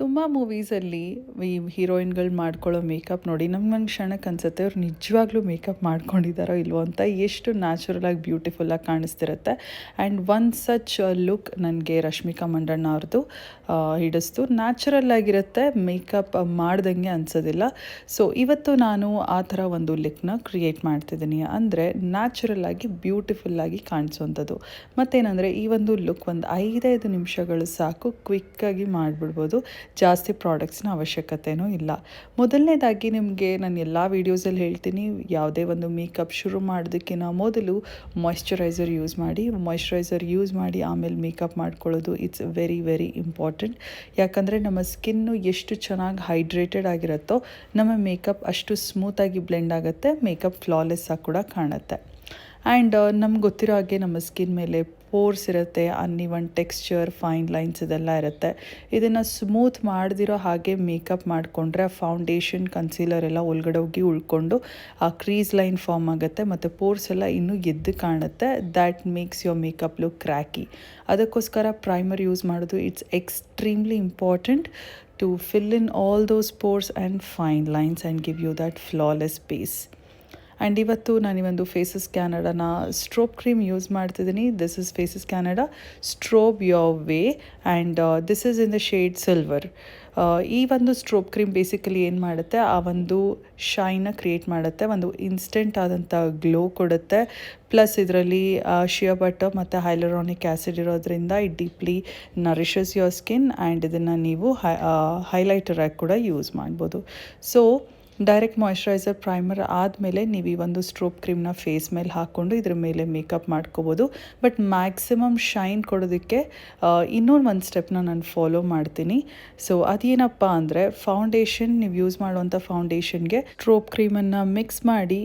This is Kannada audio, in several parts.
ತುಂಬ ಮೂವೀಸಲ್ಲಿ ಈ ಹೀರೋಯಿನ್ಗಳು ಮಾಡ್ಕೊಳ್ಳೋ ಮೇಕಪ್ ನೋಡಿ, ನಮ್ಗೆ ಒಂದು ಕ್ಷಣಕ್ಕೆ ಅನ್ಸುತ್ತೆ ಅವ್ರು ನಿಜವಾಗ್ಲೂ ಮೇಕಪ್ ಮಾಡ್ಕೊಂಡಿದ್ದಾರೋ ಇಲ್ವೋ ಅಂತ ಎಷ್ಟು ನ್ಯಾಚುರಲ್ ಆಗಿ ಬ್ಯೂಟಿಫುಲ್ಲಾಗಿ ಕಾಣಿಸ್ತಿರುತ್ತೆ. ಆ್ಯಂಡ್ ಒನ್ ಸಚ್ ಲುಕ್ ನನಗೆ ರಶ್ಮಿಕಾ ಮಂಡಣ್ಣ ಅವ್ರದ್ದು ಹಿಡಿಸ್ತು. ನ್ಯಾಚುರಲ್ ಆಗಿರುತ್ತೆ ಮೇಕಪ್ ಮಾಡ್ದಂಗೆ ಅನ್ಸೋದಿಲ್ಲ. ಸೊ ಇವತ್ತು ನಾನು ಆ ಥರ ಒಂದು ಲಿಕ್ನ ಕ್ರಿಯೇಟ್ ಮಾಡ್ತಿದ್ದೀನಿ. ಅಂದರೆ ನ್ಯಾಚುರಲ್ ಆಗಿ ಬ್ಯೂಟಿಫುಲ್ ಆಗಿ ಕಾಣಿಸೋವಂಥದ್ದು ಮತ್ತೇನಂದರೆ ಈ ಒಂದು ಲುಕ್ ಒಂದು ಐದೈದು ನಿಮಿಷಗಳು ಸಾಕು ಕ್ವಿಕ್ಕಾಗಿ ಮಾಡಿಬಿಡ್ಬೋದು. ಜಾಸ್ತಿ ಪ್ರಾಡಕ್ಟ್ಸ್ನ ಅವಶ್ಯಕತೆಯೂ ಇಲ್ಲ. ಮೊದಲನೇದಾಗಿ ನಿಮಗೆ ನಾನು ಎಲ್ಲ ವೀಡಿಯೋಸಲ್ಲಿ ಹೇಳ್ತೀನಿ, ಯಾವುದೇ ಒಂದು ಮೇಕಪ್ ಶುರು ಮಾಡೋದಕ್ಕಿಂತ ಮೊದಲು ಮಾಯ್ಶ್ಚರೈಸರ್ ಯೂಸ್ ಮಾಡಿ ಮಾಯ್ಶ್ಚರೈಸರ್ ಯೂಸ್ ಮಾಡಿ ಆಮೇಲೆ ಮೇಕಪ್ ಮಾಡ್ಕೊಳ್ಳೋದು ಇಟ್ಸ್ ವೆರಿ ವೆರಿ ಇಂಪಾರ್ಟೆಂಟ್ ಯಾಕಂದರೆ ನಮ್ಮ ಸ್ಕಿನ್ನು ಎಷ್ಟು ಚೆನ್ನಾಗಿ ಹೈಡ್ರೇಟೆಡ್ ಆಗಿರುತ್ತೋ, ನಮ್ಮ ಮೇಕಪ್ ಅಷ್ಟು ಸ್ಮೂತಾಗಿ ಬ್ಲೆಂಡ್ ಆಗುತ್ತೆ ಮೇಕಪ್ ಫ್ಲಾಲೆಸ್ಸಾಗಿ ಕೂಡ ಕಾಣುತ್ತೆ. ಆ್ಯಂಡ್ ನಮ್ಗೆ ಗೊತ್ತಿರೋ ಹಾಗೆ ನಮ್ಮ ಸ್ಕಿನ್ ಮೇಲೆ ಪೋರ್ಸ್ ಇರುತ್ತೆ ಅನ್ನಿವನ್ ಟೆಕ್ಸ್ಚರ್ ಫೈನ್ ಲೈನ್ಸ್ ಇದೆಲ್ಲ ಇರುತ್ತೆ. ಇದನ್ನು ಸ್ಮೂತ್ ಮಾಡದಿರೋ ಹಾಗೆ ಮೇಕಪ್ ಮಾಡಿಕೊಂಡ್ರೆ ಫೌಂಡೇಶನ್ ಕನ್ಸೀಲರ್ ಎಲ್ಲ ಒಳಗಡೆ ಹೋಗಿ ಉಳ್ಕೊಂಡು ಆ ಕ್ರೀಸ್ ಲೈನ್ ಫಾರ್ಮ್ ಆಗುತ್ತೆ ಮತ್ತು ಪೋರ್ಸ್ ಎಲ್ಲ ಇನ್ನೂ ಎದ್ದು ಕಾಣುತ್ತೆ. That makes your makeup look cracky ಅದಕ್ಕೋಸ್ಕರ ಪ್ರೈಮರ್ ಯೂಸ್ ಮಾಡೋದು it's extremely important to fill in all those pores and fine lines and give you that flawless base and ಇವತ್ತು ನಾನು ಈ ಒಂದು ಫೇಸಸ್ ಕ್ಯಾನಡಾನ ಸ್ಟ್ರೋಬ್ ಕ್ರೀಮ್ ಯೂಸ್ ಮಾಡ್ತಿದ್ದೀನಿ this is Faces Canada strobe your way and this is in the shade silver ಈ ಒಂದು ಸ್ಟ್ರೋಬ್ ಕ್ರೀಮ್ ಬೇಸಿಕಲಿ ಏನು ಮಾಡುತ್ತೆ? ಆ ಒಂದು ಶೈನ ಕ್ರಿಯೇಟ್ ಮಾಡುತ್ತೆ. ಒಂದು ಇನ್ಸ್ಟೆಂಟ್ ಆದಂಥ ಗ್ಲೋ ಕೊಡುತ್ತೆ. ಪ್ಲಸ್ ಇದರಲ್ಲಿ ಶಿಯಾ ಬಟರ್ ಮತ್ತು ಹೈಲರಾನಿಕ್ ಆ್ಯಸಿಡ್ ಇರೋದ್ರಿಂದ it deeply nourishes your skin and ಇದನ್ನು ನೀವು ಹೈ ಹೈಲೈಟರ್ ಆಗಿ ಕೂಡ ಯೂಸ್ ಮಾಡ್ಬೋದು. ಸೊ ಡೈರೆಕ್ಟ್ ಮಾಯ್ಶ್ಚರೈಸರ್ ಪ್ರೈಮರ್ ಆದಮೇಲೆ ನೀವು ಈ ಒಂದು ಸ್ಟ್ರೋಪ್ ಕ್ರೀಮ್ನ ಫೇಸ್ ಮೇಲೆ ಹಾಕ್ಕೊಂಡು ಇದ್ರ ಮೇಲೆ ಮೇಕಪ್ ಮಾಡ್ಕೋಬೋದು. ಬಟ್ ಮ್ಯಾಕ್ಸಿಮಮ್ ಶೈನ್ ಕೊಡೋದಕ್ಕೆ ಇನ್ನೊಂದು ಒಂದು ಸ್ಟೆಪ್ನ ನಾನು ಫಾಲೋ ಮಾಡ್ತೀನಿ. ಸೊ ಅದೇನಪ್ಪ ಅಂದರೆ ಫೌಂಡೇಶನ್ ನೀವು ಯೂಸ್ ಮಾಡುವಂಥ ಫೌಂಡೇಶನ್ಗೆ ಸ್ಟ್ರೋಪ್ ಕ್ರೀಮನ್ನು ಮಿಕ್ಸ್ ಮಾಡಿ,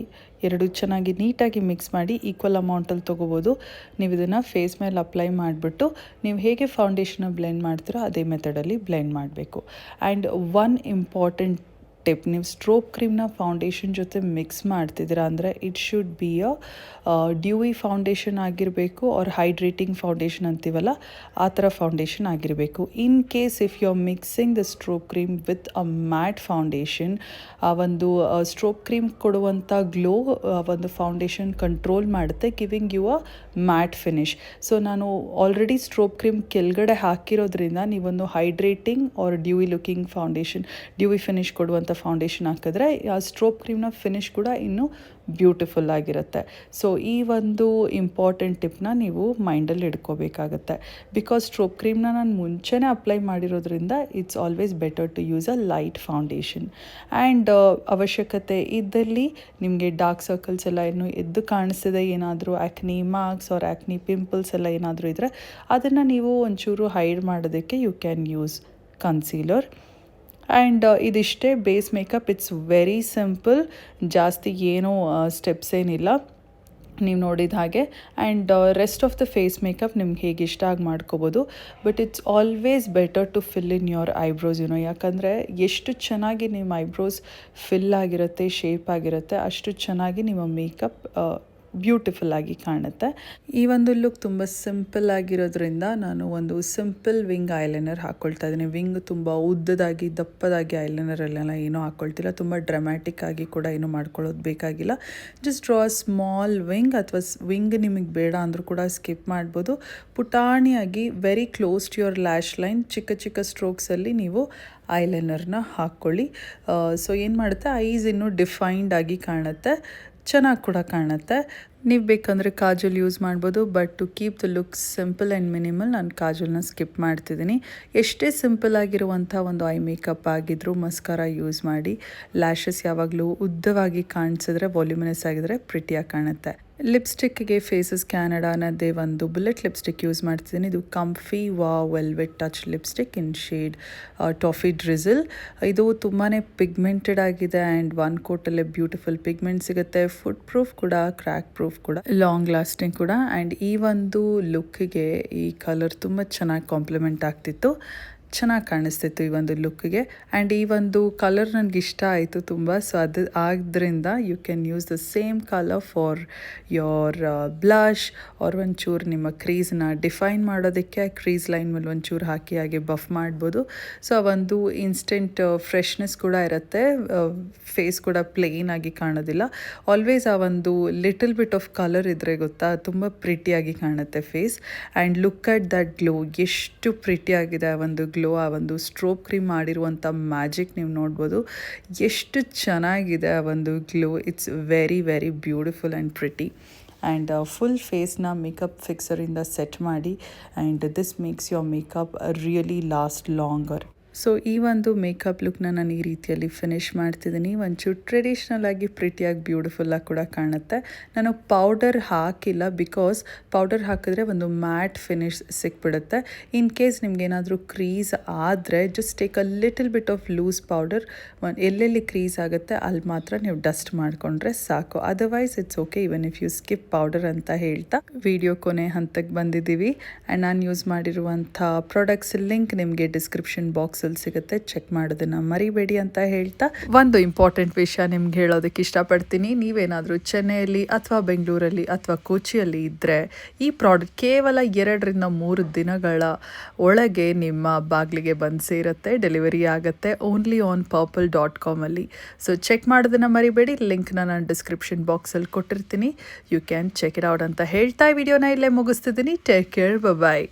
ಎರಡು ಚೆನ್ನಾಗಿ ನೀಟಾಗಿ ಮಿಕ್ಸ್ ಮಾಡಿ ಈಕ್ವಲ್ ಅಮೌಂಟಲ್ಲಿ ತೊಗೋಬೋದು. ನೀವು ಇದನ್ನು ಫೇಸ್ ಮೇಲೆ ಅಪ್ಲೈ ಮಾಡಿಬಿಟ್ಟು, ನೀವು ಹೇಗೆ ಫೌಂಡೇಶನ್ನ ಬ್ಲೆಂಡ್ ಮಾಡ್ತೀರೋ ಅದೇ ಮೆಥಡಲ್ಲಿ ಬ್ಲೆಂಡ್ ಮಾಡಬೇಕು. And one important tip. ನೀವು ಸ್ಟ್ರೋಕ್ ಕ್ರೀಮ್ನ ಫೌಂಡೇಶನ್ ಜೊತೆ ಮಿಕ್ಸ್ ಮಾಡ್ತಿದ್ದೀರಾ ಅಂದರೆ it should be a dewy foundation ಆಗಿರಬೇಕು ಆರ್ ಹೈಡ್ರೇಟಿಂಗ್ ಫೌಂಡೇಶನ್ ಅಂತೀವಲ್ಲ, ಆ ಥರ ಫೌಂಡೇಶನ್ ಆಗಿರಬೇಕು. In case if you are mixing the strobe cream with a matte foundation ಆ ಒಂದು ಸ್ಟ್ರೋಕ್ ಕ್ರೀಮ್ ಕೊಡುವಂಥ ಗ್ಲೋ ಒಂದು ಫೌಂಡೇಶನ್ ಕಂಟ್ರೋಲ್ ಮಾಡುತ್ತೆ giving you a matte finish so ನಾನು ಆಲ್ರೆಡಿ ಸ್ಟ್ರೋಕ್ ಕ್ರೀಮ್ ಕೆಳಗಡೆ ಹಾಕಿರೋದ್ರಿಂದ ನೀವೊಂದು hydrating or dewy looking foundation dewy finish ಕೊಡುವಂಥ ಫೌಂಡೇಶನ್ ಹಾಕಿದ್ರೆ, ಆ ಸ್ಟ್ರೋಪ್ ಕ್ರೀಮ್ನ ಫಿನಿಶ್ ಕೂಡ ಇನ್ನೂ ಬ್ಯೂಟಿಫುಲ್ ಆಗಿರುತ್ತೆ. ಸೊ ಈ ಒಂದು ಇಂಪಾರ್ಟೆಂಟ್ ಟಿಪ್ನ ನೀವು ಮೈಂಡಲ್ಲಿ ಇಟ್ಕೋಬೇಕಾಗತ್ತೆ. ಬಿಕಾಸ್ ಸ್ಟ್ರೋಪ್ ಕ್ರೀಮ್ನ ನಾನು ಮುಂಚೆನೇ ಅಪ್ಲೈ ಮಾಡಿರೋದ್ರಿಂದ it's always better to use a light foundation and ಅವಶ್ಯಕತೆ ಇದ್ದಲ್ಲಿ ನಿಮಗೆ ಡಾರ್ಕ್ ಸರ್ಕಲ್ಸ್ ಎಲ್ಲ ಇನ್ನೂ ಎದ್ದು ಕಾಣಿಸಿದೆ ಏನಾದರೂ acne marks or acne pimples ಎಲ್ಲ ಏನಾದರೂ ಇದ್ದರೆ ಅದನ್ನು ನೀವು ಒಂಚೂರು ಹೈಡ್ ಮಾಡೋದಕ್ಕೆ you can use concealer and ಇದಿಷ್ಟೇ base makeup it's very simple ಜಾಸ್ತಿ ಏನೂ ಸ್ಟೆಪ್ಸ್ ಏನಿಲ್ಲ. ನೀವು ನೋಡಿದ ಹಾಗೆ. And rest of the face makeup ನಿಮ್ಗೆ ಹೇಗೆ ಇಷ್ಟ ಆಗಿ ಮಾಡ್ಕೋಬೋದು. But it's always better to fill in your eyebrows you know ಯಾಕಂದರೆ, ಎಷ್ಟು ಚೆನ್ನಾಗಿ ನಿಮ್ಮ ಐಬ್ರೋಸ್ ಫಿಲ್ ಆಗಿರುತ್ತೆ ಶೇಪ್ ಆಗಿರುತ್ತೆ, ಅಷ್ಟು ಚೆನ್ನಾಗಿ ನಿಮ್ಮ ಮೇಕಪ್ ಬ್ಯೂಟಿಫುಲ್ ಆಗಿ ಕಾಣುತ್ತೆ. ಈ ಒಂದು ಲುಕ್ ತುಂಬ ಸಿಂಪಲ್ ಆಗಿರೋದ್ರಿಂದ ನಾನು ಒಂದು ಸಿಂಪಲ್ ವಿಂಗ್ ಐಲೈನರ್ ಹಾಕ್ಕೊಳ್ತಾ ಇದ್ದೀನಿ. ವಿಂಗ್ ತುಂಬ ಉದ್ದದಾಗಿ, ದಪ್ಪದಾಗಿ ಐಲೈನರ್ ಅಲ್ಲೆಲ್ಲ ಏನೂ ಹಾಕ್ಕೊಳ್ತಿಲ್ಲ ತುಂಬ ಡ್ರಾಮ್ಯಾಟಿಕ್ ಆಗಿ ಕೂಡ ಏನು ಮಾಡ್ಕೊಳ್ಳೋದು ಬೇಕಾಗಿಲ್ಲ. ಜಸ್ಟ್ ಡ್ರಾ ಸ್ಮಾಲ್ ವಿಂಗ್ ಅಥವಾ ವಿಂಗ್ ನಿಮಗೆ ಬೇಡ ಅಂದರೂ ಕೂಡ ಸ್ಕಿಪ್ ಮಾಡ್ಬೋದು. ಪುಟಾಣಿಯಾಗಿ very close to your lash line ಚಿಕ್ಕ ಚಿಕ್ಕ ಸ್ಟ್ರೋಕ್ಸಲ್ಲಿ ನೀವು ಐಲೈನರ್ನ ಹಾಕ್ಕೊಳ್ಳಿ ಸೊ ಏನು ಮಾಡುತ್ತೆ? ಐಸ್ ಇನ್ನೂ ಡಿಫೈನ್ಡ್ ಆಗಿ ಕಾಣುತ್ತೆ. ಚೆನ್ನಾಗಿ ಕೂಡ ಕಾಣುತ್ತೆ. ನೀವು ಬೇಕಂದರೆ ಕಾಜಲ್ ಯೂಸ್ ಮಾಡ್ಬೋದು, but to keep the look simple and minimal ನಾನು ಕಾಜಲ್ನ ಸ್ಕಿಪ್ ಮಾಡ್ತಿದ್ದೀನಿ. ಎಷ್ಟೇ ಸಿಂಪಲ್ ಆಗಿರುವಂಥ ಒಂದು ಐ ಮೇಕಪ್ ಆಗಿದ್ರೂ ಮಸ್ಕಾರ ಯೂಸ್ ಮಾಡಿ ಲ್ಯಾಶಸ್ ಯಾವಾಗಲೂ ಉದ್ದವಾಗಿ ಕಾಣಿಸಿದ್ರೆ ವಾಲ್ಯೂಮಿನಸ್ ಆಗಿದ್ರೆ ಪ್ರಿಟಿಯಾಗಿ ಕಾಣುತ್ತೆ. ಲಿಪ್ಸ್ಟಿಕ್ಗೆ ಫೇಸಸ್ ಕ್ಯಾನಡಾನದೇ ಒಂದು ಬುಲೆಟ್ ಲಿಪ್ಸ್ಟಿಕ್ ಯೂಸ್ ಮಾಡ್ತಿದ್ದೀನಿ. ಇದು ಕಂಫಿ ವಾ velvet touch lipstick in shade toffee drizzle ಇದು ತುಂಬಾ ಪಿಗ್ಮೆಂಟೆಡ್ ಆಗಿದೆ ಆ್ಯಂಡ್ ಒನ್ ಕೋಟಲ್ಲೇ ಬ್ಯೂಟಿಫುಲ್ ಪಿಗ್ಮೆಂಟ್ ಸಿಗುತ್ತೆ. ಫುಡ್ ಪ್ರೂಫ್ ಕೂಡ ಕ್ರ್ಯಾಕ್ ಪ್ರೂಫ್ ಕೂಡ ಲಾಂಗ್ ಲಾಸ್ಟಿಂಗ್ ಕೂಡ ಆ್ಯಂಡ್ ಈ ಒಂದು ಲುಕ್ಗೆ ಈ ಕಲರ್ ತುಂಬ ಚೆನ್ನಾಗಿ ಕಾಂಪ್ಲಿಮೆಂಟ್ ಆಗ್ತಿತ್ತು. ಚೆನ್ನಾಗಿ ಕಾಣಿಸ್ತಿತ್ತು ಈ ಒಂದು ಲುಕ್ಗೆ. ಆ್ಯಂಡ್ ಈ ಒಂದು ಕಲರ್ ನನಗೆ ಇಷ್ಟ ಆಯಿತು ತುಂಬ. ಸೊ ಅದು ಆದ್ದರಿಂದ you can use the same colour for your blush or ಒಂಚೂರು ನಿಮ್ಮ ಕ್ರೀಸ್ನ ಡಿಫೈನ್ ಮಾಡೋದಕ್ಕೆ ಕ್ರೀಸ್ ಲೈನ್ ಮೇಲೆ ಒಂಚೂರು ಹಾಕಿ ಹಾಗೆ ಬಫ್ ಮಾಡ್ಬೋದು. ಸೊ ಆ ಒಂದು ಇನ್ಸ್ಟೆಂಟ್ ಫ್ರೆಶ್ನೆಸ್ ಕೂಡ ಇರುತ್ತೆ. ಫೇಸ್ ಕೂಡ ಪ್ಲೇನ್ ಆಗಿ ಕಾಣೋದಿಲ್ಲ. ಆಲ್ವೇಸ್ ಆ ಒಂದು ಲಿಟಲ್ ಬಿಟ್ ಆಫ್ ಕಲರ್ ಇದ್ದರೆ ಗೊತ್ತಾ? ತುಂಬ ಪ್ರಿಟಿಯಾಗಿ ಕಾಣುತ್ತೆ face and look at that glow ಎಷ್ಟು ಪ್ರಿಟಿಯಾಗಿದೆ ಆ ಒಂದು ಗ್ಲೋ ಆ ಒಂದು ಸ್ಟ್ರೋಪ್ ಕ್ರೀಮ್ ಮಾಡಿರುವಂಥ ಮ್ಯಾಜಿಕ್ ನೀವು ನೋಡ್ಬೋದು. ಎಷ್ಟು ಚೆನ್ನಾಗಿದೆ ಆ ಒಂದು glow. It's very very beautiful and pretty and full ಫೇಸ್ನ makeup ಫಿಕ್ಸರಿಂದ ಸೆಟ್ ಮಾಡಿ. And this makes your makeup really last longer so ಈ ಒಂದು ಮೇಕಪ್ ಲುಕ್ನ ನಾನು ಈ ರೀತಿಯಲ್ಲಿ ಫಿನಿಶ್ ಮಾಡ್ತಿದ್ದೀನಿ. ಒಂಚೂರು ಟ್ರೆಡಿಷ್ನಲ್ ಆಗಿ ಪ್ರಿಟಿಯಾಗಿ ಬ್ಯೂಟಿಫುಲ್ಲಾಗಿ ಕೂಡ ಕಾಣುತ್ತೆ. ನಾನು ಪೌಡರ್ ಹಾಕಿಲ್ಲ ಬಿಕಾಸ್ ಪೌಡರ್ ಹಾಕಿದ್ರೆ ಒಂದು ಮ್ಯಾಟ್ ಫಿನಿಶ್ ಸಿಕ್ಬಿಡುತ್ತೆ. ಇನ್ ಕೇಸ್ ನಿಮಗೇನಾದರೂ ಕ್ರೀಸ್ ಆದರೆ just take a little bit of loose powder ಎಲ್ಲೆಲ್ಲಿ ಕ್ರೀಸ್ ಆಗುತ್ತೆ ಅಲ್ಲಿ ಮಾತ್ರ ನೀವು ಡಸ್ಟ್ ಮಾಡಿಕೊಂಡ್ರೆ ಸಾಕು. Otherwise it's okay even if you skip powder ಅಂತ ಹೇಳ್ತಾ ವಿಡಿಯೋ ಕೊನೆ ಹಂತಕ್ಕೆ ಬಂದಿದ್ದೀವಿ. ಆ್ಯಂಡ್ ನಾನು ಯೂಸ್ ಮಾಡಿರುವಂಥ ಪ್ರಾಡಕ್ಟ್ಸ್ ಲಿಂಕ್ ನಿಮಗೆ ಡಿಸ್ಕ್ರಿಪ್ಷನ್ ಬಾಕ್ಸಲ್ಲಿ ಸಿಗುತ್ತೆ, ಚೆಕ್ ಮಾಡೋದನ್ನ ಮರಿಬೇಡಿ ಅಂತ ಹೇಳ್ತಾ ಒಂದು ಇಂಪಾರ್ಟೆಂಟ್ ವಿಷಯ ನಿಮ್ಗೆ ಹೇಳೋದಕ್ಕೆ ಇಷ್ಟಪಡ್ತೀನಿ. ನೀವೇನಾದರೂ ಚೆನ್ನೈಯಲ್ಲಿ ಅಥವಾ ಬೆಂಗಳೂರಲ್ಲಿ ಅಥವಾ ಕೋಚಿಯಲ್ಲಿ ಇದ್ದರೆ ಈ ಪ್ರಾಡಕ್ಟ್ ಕೇವಲ ಎರಡರಿಂದ ಮೂರು ದಿನಗಳ ಒಳಗೆ ನಿಮ್ಮ ಬಾಗಿಲಿಗೆ ಬಂದು ಸೇರುತ್ತೆ ಡೆಲಿವರಿ ಆಗುತ್ತೆ ಓನ್ಲಿ ಆನ್ ಪರ್ಪಲ್ ಡಾಟ್ ಕಾಮಲ್ಲಿ ಸೊ ಚೆಕ್ ಮಾಡೋದನ್ನು ಮರಿಬೇಡಿ. ಲಿಂಕ್ನ ನಾನು ಡಿಸ್ಕ್ರಿಪ್ಷನ್ ಬಾಕ್ಸಲ್ಲಿ ಕೊಟ್ಟಿರ್ತೀನಿ. You can check it out ಅಂತ ಹೇಳ್ತಾ ವಿಡಿಯೋನ ಇಲ್ಲೇ ಮುಗಿಸ್ತಿದ್ದೀನಿ. Take care bye